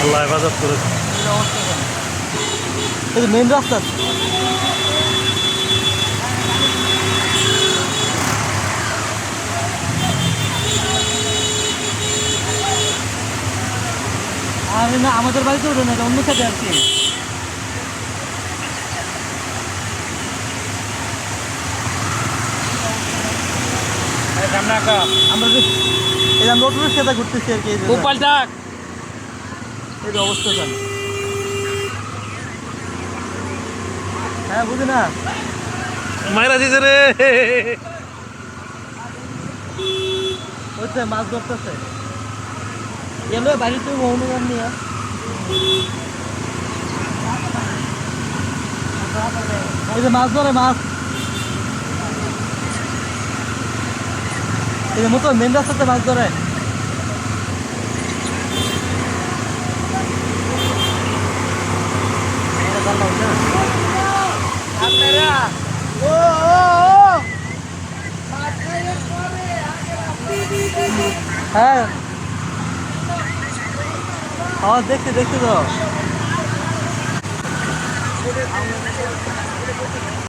আল্লাহ হেফাজত করে এই মেন রাস্তা। আরে না আমাদের বাড়িতে ওঠে না অন্য সাথে আর কি। সামনে আঁকা আমরা যে এই যে আমরা অটোর সাথে ঘুরতেছি আর কি যে- ডাক। যে অবস্থা জান। হ্যাঁ বুঝি না? মাইরা দিছে রে। হচ্ছে মাছ ধরতেছে। এলো বাড়িতে অনুদান নিয়ে। এই যে মাছ ধরে মাছ। এই যে মতো মেন রাস্তাতে মাছ ধরে। ও ও ও হ্যাঁ হ্যাঁ দেখছি দেখছি তো